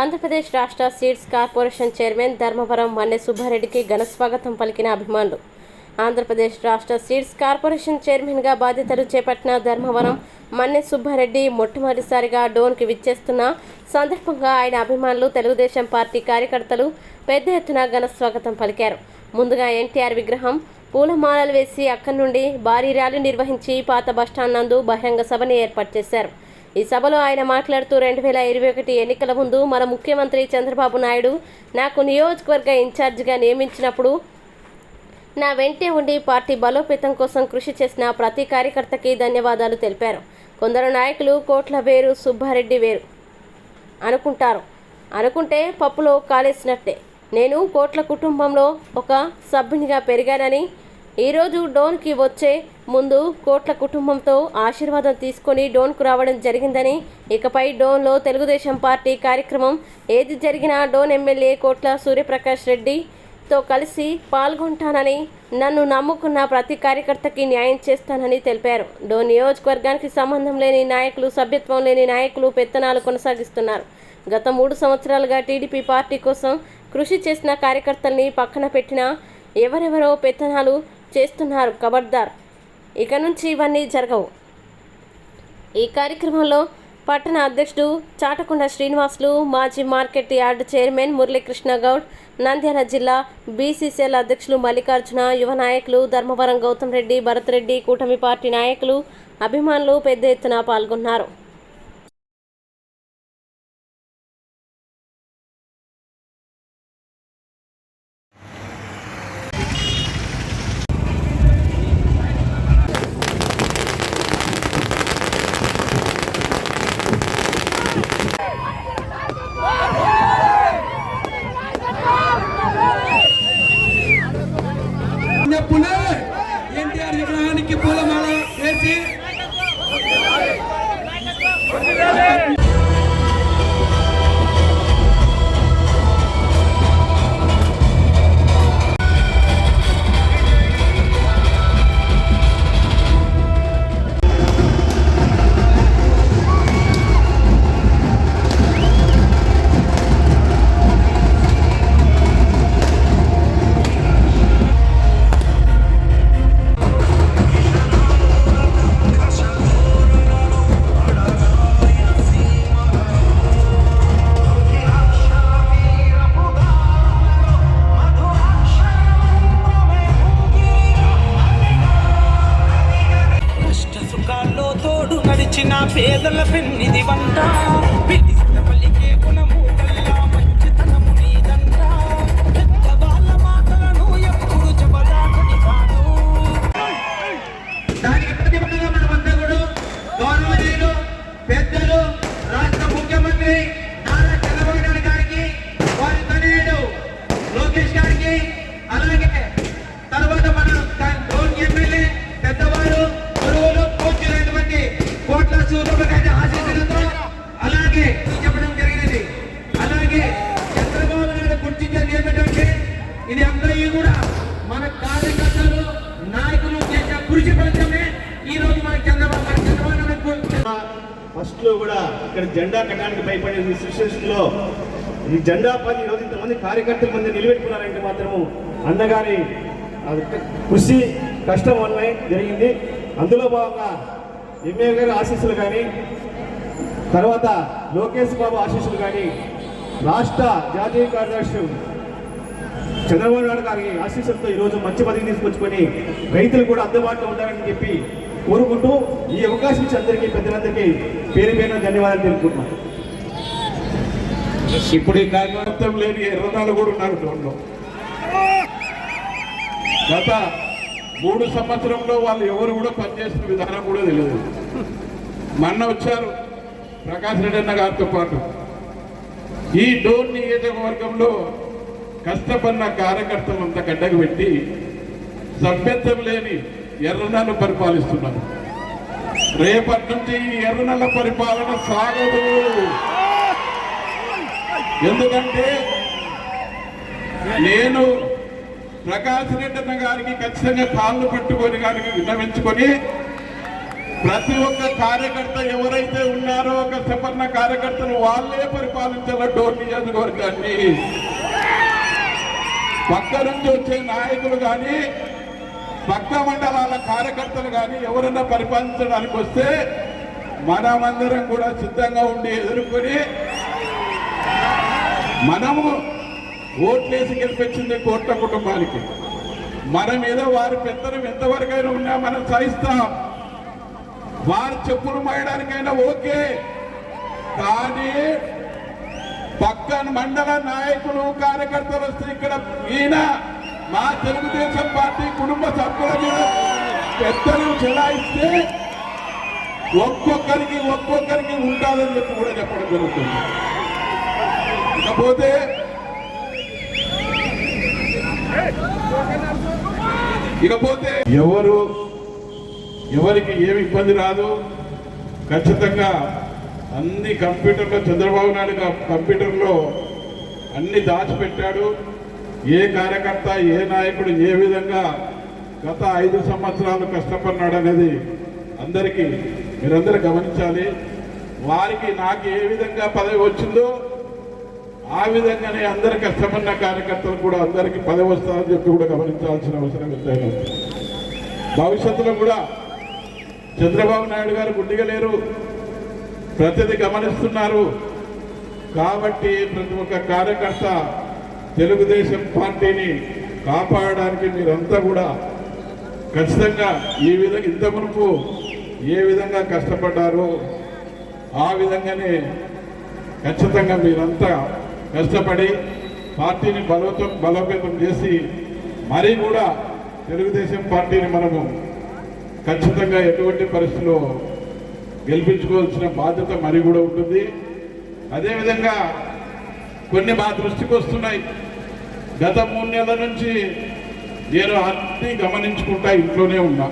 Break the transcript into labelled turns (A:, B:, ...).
A: ఆంధ్రప్రదేశ్ రాష్ట్ర seeds corporation chairman Dharmavaram Manne సుబ్బారెడ్డికి ఘన స్వాగతం పలికిన అభిమానులు. ఆంధ్రప్రదేశ్ రాష్ట్ర సీడ్స్ కార్పొరేషన్ చైర్మన్గా బాధ్యతలు చేపట్టిన ధర్మవరం మన్నె సుబ్బారెడ్డి మొట్టమొదటిసారిగా డోన్కి విచ్చేస్తున్న సందర్భంగా ఆయన అభిమానులు తెలుగుదేశం పార్టీ కార్యకర్తలు పెద్ద ఎత్తున ఘన స్వాగతం పలికారు. ముందుగా ఎన్టీఆర్ విగ్రహం పూలమాలలు వేసి అక్కడి నుండి భారీ ర్యాలీ నిర్వహించి పాత బస్టాండ్ నందు బహిరంగ సభని ఏర్పాటు చేశారు. ఈ సభలో ఆయన మాట్లాడుతూ రెండు వేల ఇరవై ఒకటి ఎన్నికల ముందు మన ముఖ్యమంత్రి చంద్రబాబు నాయుడు నాకు నియోజకవర్గ ఇన్ఛార్జిగా నియమించినప్పుడు నా వెంటే ఉండి పార్టీ బలోపేతం కోసం కృషి చేసిన ప్రతి కార్యకర్తకి ధన్యవాదాలు తెలిపారు. కొందరు నాయకులు కోట్ల వేరు సుబ్బారెడ్డి వేరు అనుకుంటారు. అనుకుంటే పప్పులో కాలేసినట్టే. నేను కోట్ల కుటుంబంలో ఒక సభ్యునిగా పెరిగానని ఈరోజు డోన్కి వచ్చే ముందు కోట్ల కుటుంబంతో ఆశీర్వాదం తీసుకొని డోన్కు రావడం జరిగిందని ఇకపై డోన్లో తెలుగుదేశం పార్టీ కార్యక్రమం ఏది జరిగినా డోన్ ఎమ్మెల్యే కోట్ల సూర్యప్రకాష్ రెడ్డితో కలిసి పాల్గొంటానని నన్ను నమ్ముకున్న ప్రతి కార్యకర్తకి న్యాయం చేస్తానని తెలిపారు. డోన్ నియోజకవర్గానికి సంబంధం లేని నాయకులు సభ్యత్వం లేని నాయకులు పెత్తనాలు కొనసాగిస్తున్నారు. గత మూడు సంవత్సరాలుగా టీడీపీ పార్టీ కోసం కృషి చేసిన కార్యకర్తల్ని పక్కన పెట్టిన ఎవరెవరో పెత్తనాలు చేస్తున్నారు ఖబర్దార్ ఇక నుంచి ఇవన్నీ జరగవు. ఈ కార్యక్రమంలో పట్టణ అధ్యక్షుడు చాటకొండ శ్రీనివాసులు మాజీ market yard chairman Murali Krishna Goud Nandyal జిల్లా బీసీసీఎల్ అధ్యక్షులు మల్లికార్జున యువ నాయకులు ధర్మవరం గౌతమ్ రెడ్డి భరత్ రెడ్డి కూటమి పార్టీ నాయకులు అభిమానులు పెద్ద ఎత్తున పాల్గొన్నారు.
B: తోడు పేదల పెన్నిది వంట.
C: ఇక్కడ జెండా కట్టడానికి భయపడే ఈ ఈ జెండా పని ఈరోజు ఇంతమంది కార్యకర్తల మంది నిలబెట్టుకున్నారంటే మాత్రము అన్నగారి కృషి కష్టం వల్లనే జరిగింది. అందులో భాగంగా ఎమ్మెల్యే గారి ఆశీస్సులు కానీ తర్వాత లోకేష్ బాబు ఆశీస్సులు కానీ రాష్ట్ర జాతీయ కార్యదర్శి చంద్రబాబు నాయుడు గారి ఆశీస్సులతో ఈరోజు మంచి పదవి తీసుకొచ్చుకొని రైతులు కూడా అందుబాటులో ఉండాలని చెప్పి కోరుకుంటూ ఈ అవకాశం ఇచ్చి అందరికీ పెద్దలందరికీ పేరు పేరున ధన్యవాదాలు తెలుపుకుంటున్నాను
D: ఇప్పుడు ఈ కార్యకర్తం లేని ఎర్రనాలు కూడా ఉన్నారు డోన్లో గత మూడు సంవత్సరంలో వాళ్ళు ఎవరు కూడా పనిచేసిన విధానం కూడా తెలియదు. మొన్న వచ్చారు ప్రకాష్ రెడ్డి అన్న గారితో పాటు. ఈ డోన్ నియోజకవర్గంలో కష్టపడిన కార్యకర్తలు అంతా గడ్డకు పెట్టి సభ్యత్వం లేని ఎర్రనాలు పరిపాలిస్తున్నారు. రేపటి నుంచి ఎర్రనల్ల పరిపాలన సాగదు. ఎందుకంటే నేను ప్రకాశ్ రెడ్డి అన్న గారికి ఖచ్చితంగా కాళ్ళు పట్టుకొని గారికి విన్నవించుకొని ప్రతి ఒక్క కార్యకర్త ఎవరైతే ఉన్నారో ఒక సపర్ణ కార్యకర్తలు వాళ్ళే పరిపాలించాల డోర్ నియోజకవర్గాన్ని. పక్క నుంచి వచ్చే నాయకులు కానీ పక్క మండలాల కార్యకర్తలు కానీ ఎవరైనా పరిపాలించడానికి వస్తే మనమందరం కూడా సిద్ధంగా ఉండి ఎదుర్కొని మనము ఓట్లేసి గెలిపించింది కోట్ల కుటుంబానికి. మన మీద వారి పెత్తనం ఎంతవరకైనా ఉన్నా మనం సహిస్తాం. వారి చెప్పులు మాయడానికైనా ఓకే. కానీ పక్కన మండల నాయకులు కార్యకర్తలు వస్తే ఇక్కడ ఈయన మా తెలుగుదేశం పార్టీ కుటుంబ సభ్యుల మీద పెద్దలు చెలాయిస్తే ఒక్కొక్కరికి ఒక్కొక్కరికి ఉండాలని చెప్పి కూడా చెప్పడం జరుగుతుంది. ఇకపోతే ఇకపోతే ఎవరు ఎవరికి ఏమి ఇబ్బంది రాదు. ఖచ్చితంగా అన్ని కంప్యూటర్లో చంద్రబాబు నాయుడు కంప్యూటర్లో అన్ని దాచిపెట్టాడు. ఏ కార్యకర్త ఏ నాయకుడు ఏ విధంగా గత ఐదు సంవత్సరాలు కష్టపడినాడు అనేది అందరికీ మీరందరూ గమనించాలి. వారికి నాకు ఏ విధంగా పదవి వచ్చిందో ఆ విధంగానే అందరు కష్టపడిన కార్యకర్తలు కూడా అందరికీ పదవి వస్తారని చెప్పి కూడా గమనించాల్సిన అవసరం ఎంతైనా భవిష్యత్తులో కూడా చంద్రబాబు నాయుడు గారు గుడ్డిగలేరు. ప్రతిదీ గమనిస్తున్నారు. కాబట్టి ప్రతి ఒక్క కార్యకర్త తెలుగుదేశం పార్టీని కాపాడడానికి మీరంతా కూడా ఖచ్చితంగా ఈ విధంగా ఇంత మునుపు ఏ విధంగా కష్టపడ్డారో ఆ విధంగానే ఖచ్చితంగా మీరంతా కష్టపడి పార్టీని బలోపేతం బలోపేతం చేసి మరీ కూడా తెలుగుదేశం పార్టీని మనము ఖచ్చితంగా ఎటువంటి పరిస్థితుల్లో గెలిపించుకోవాల్సిన బాధ్యత మరి కూడా ఉంటుంది. అదేవిధంగా కొన్ని మా దృష్టికి వస్తున్నాయి. గత మూడు నెలల నుంచి నేను అన్ని గమనించుకుంటా ఇంట్లోనే ఉన్నా.